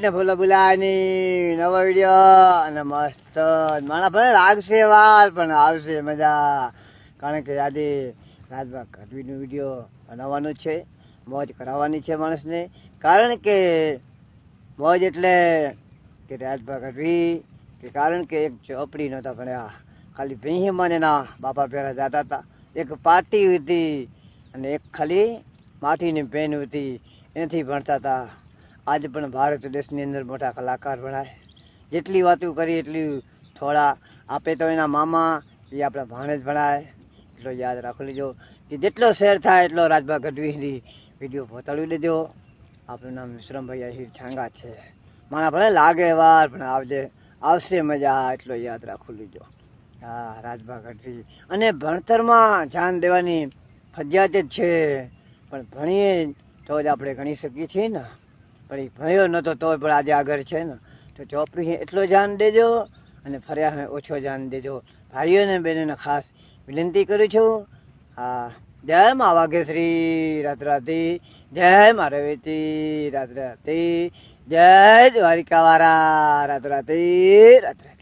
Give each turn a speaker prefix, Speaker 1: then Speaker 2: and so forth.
Speaker 1: ને ભૂલા ભૂલાની નવો વીડિયો અને મસ્ત. માણા ભલે લાગશે વાર, પણ આવશે મજા. કારણ કે આજે રાજભા ગઢવીનો વીડિયો બનાવવાનો છે. મોજ કરાવવાની છે માણસને. કારણ કે મોજ એટલે કે રાજભા કટવી કે કારણ કે એક ચોપડી નહોતા ભણ્યા. ખાલી ભીહીમાં એના બાપા પહેલા જતા હતા. એક પાટી હતી અને એક ખાલી માટીની પેન હતી. એનાથી ભણતા હતા. આજે પણ ભારત દેશની અંદર મોટા કલાકાર ભણાય. જેટલી વાતો કરી, એટલી થોડા. આપે તો એના મામા, એ આપણા ભાણેજ ભણાય. એટલો યાદ રાખી લેજો કે જેટલો શેર થાય, એટલો રાજભા ગઢવીની વીડિયો પહોંચાડી દેજો. આપણું નામ વિશ્રમભાઈ અહીર છાંગા છે. મારા ભલે લાગે વાર, પણ આવજે, આવશે મજા, એટલો યાદ રાખી લીજો. હા રાજભા ગઢવી અને ભણતરમાં ધ્યાન દેવાની ફરજિયાત જ છે. પણ ભણીએ તો જ આપણે ગણી શકીએ છીએ ને. પણ એ ભણ્યો નહોતો તોય પણ આજે આગળ છે ને, તો ચોપડી એટલો જાન દેજો અને ફર્યા ઓછો જાન દેજો. ભાઈઓને બહેનોને ખાસ વિનંતી કરું છું. હા, જય મા વાઘેશ્રી રાત રાતી જય મા રવેતી રાત રાતી જય દ્વારિકાવાળા રાત રાતી રાત રાતી